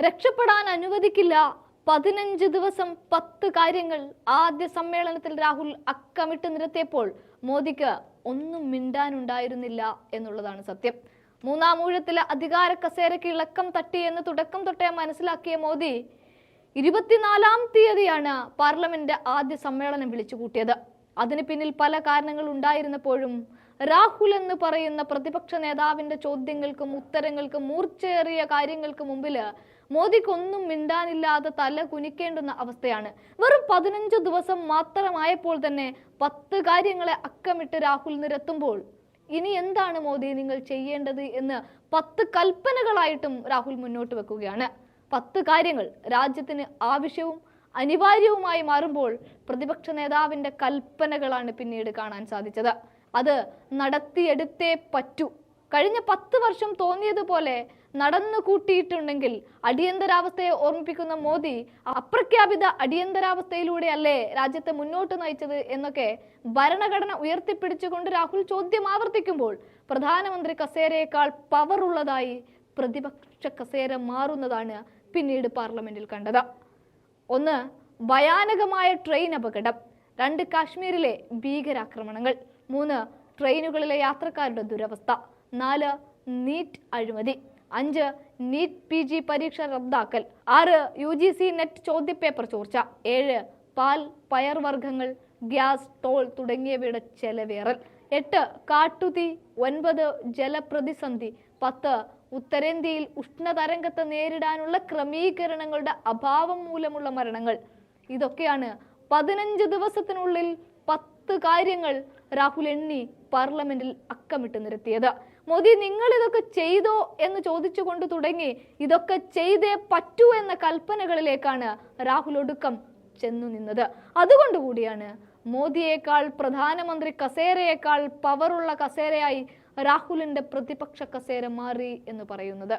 രക്ഷപ്പെടാൻ അനുവദിക്കില്ല. പതിനഞ്ച് ദിവസം പത്ത് കാര്യങ്ങൾ ആദ്യ സമ്മേളനത്തിൽ രാഹുൽ അക്കമിട്ട് നിരത്തിയപ്പോൾ മോദിക്ക് ഒന്നും മിണ്ടാനുണ്ടായിരുന്നില്ല എന്നുള്ളതാണ് സത്യം. മൂന്നാം ഊഴത്തിലെ അധികാര കസേരയ്ക്ക് ഇളക്കം തട്ടി എന്ന് തുടക്കം തൊട്ടേ മനസ്സിലാക്കിയ മോദി ഇരുപത്തിനാലാം തീയതിയാണ് പാർലമെന്റ് ആദ്യ സമ്മേളനം വിളിച്ചു കൂട്ടിയത് അതിന് പിന്നിൽ പല കാരണങ്ങൾ ഉണ്ടായിരുന്നപ്പോഴും രാഹുൽ എന്ന് പറയുന്ന പ്രതിപക്ഷ നേതാവിന്റെ ചോദ്യങ്ങൾക്കും ഉത്തരങ്ങൾക്കും മൂർച്ചയേറിയ കാര്യങ്ങൾക്ക് മുമ്പിൽ മോദിക്കൊന്നും മിണ്ടാനില്ലാതെ തല കുനിക്കേണ്ടുന്ന അവസ്ഥയാണ്. വെറും പതിനഞ്ച് ദിവസം മാത്രമായപ്പോൾ തന്നെ പത്ത് കാര്യങ്ങളെ അക്കമിട്ട് രാഹുൽ നിരത്തുമ്പോൾ ഇനി എന്താണ് മോദി നിങ്ങൾ ചെയ്യേണ്ടത് എന്ന് പത്ത് കൽപ്പനകളായിട്ടും രാഹുൽ മുന്നോട്ട് വെക്കുകയാണ്. പത്ത് കാര്യങ്ങൾ രാജ്യത്തിന് ആവശ്യവും അനിവാര്യവുമായി മാറുമ്പോൾ പ്രതിപക്ഷ നേതാവിന്റെ കൽപ്പനകളാണ് പിന്നീട് കാണാൻ സാധിച്ചത്. അത് നടത്തിയെടുത്തേ പറ്റൂ. കഴിഞ്ഞ പത്ത് വർഷം തോന്നിയതുപോലെ നടന്നു കൂട്ടിയിട്ടുണ്ടെങ്കിൽ അടിയന്തരാവസ്ഥയെ ഓർമ്മിപ്പിക്കുന്ന മോദി അപ്രഖ്യാപിത അടിയന്തരാവസ്ഥയിലൂടെയല്ലേ രാജ്യത്തെ മുന്നോട്ട് നയിച്ചത് എന്നൊക്കെ ഭരണഘടന ഉയർത്തിപ്പിടിച്ചുകൊണ്ട് രാഹുൽ ചോദ്യം ആവർത്തിക്കുമ്പോൾ പ്രധാനമന്ത്രി കസേരയേക്കാൾ പവറുള്ളതായി പ്രതിപക്ഷ കസേര മാറുന്നതാണ് പിന്നീട് പാർലമെന്റിൽ കണ്ടത്. ഒന്ന് ഭയാനകമായ ട്രെയിൻ അപകടം. രണ്ട് കാശ്മീരിലെ ഭീകരാക്രമണങ്ങൾ. മൂന്ന് ട്രെയിനുകളിലെ യാത്രക്കാരുടെ ദുരവസ്ഥ. നാല് നീറ്റ് അഴിമതി. അഞ്ച് നീറ്റ് പി ജി പരീക്ഷ റദ്ദാക്കൽ. ആറ് യു ജി സി നെറ്റ് ചോദ്യപേപ്പർ ചോർച്ച. ഏഴ് പാൽ പയർവർഗങ്ങൾ ഗ്യാസ് ടോൾ തുടങ്ങിയവയുടെ ചെലവേറൽ. എട്ട് കാട്ടുതീ ഒൻപത് ജലപ്രതിസന്ധി. പത്ത് ഉത്തരേന്ത്യയിൽ ഉഷ്ണതരംഗത്തെ നേരിടാനുള്ള ക്രമീകരണങ്ങളുടെ അഭാവം മൂലമുള്ള മരണങ്ങൾ. ഇതൊക്കെയാണ് പതിനഞ്ച് ദിവസത്തിനുള്ളിൽ പത്ത് കാര്യങ്ങൾ രാഹുൽ എണ്ണി പാർലമെന്റിൽ അക്കമിട്ട് നിരത്തിയത്. മോദി നിങ്ങൾ ഇതൊക്കെ ചെയ്തോ എന്ന് ചോദിച്ചുകൊണ്ട് തുടങ്ങി ഇതൊക്കെ ചെയ്തേ പറ്റൂ എന്ന കൽപ്പനകളിലേക്കാണ് രാഹുൽ ഒടുക്കം ചെന്നു നിന്നത്. അതുകൊണ്ടുകൂടിയാണ് മോദിയേക്കാൾ പ്രധാനമന്ത്രി കസേരയേക്കാൾ പവറുള്ള കസേരയായി രാഹുലിന്റെ പ്രതിപക്ഷ കസേര മാറി എന്ന് പറയുന്നത്.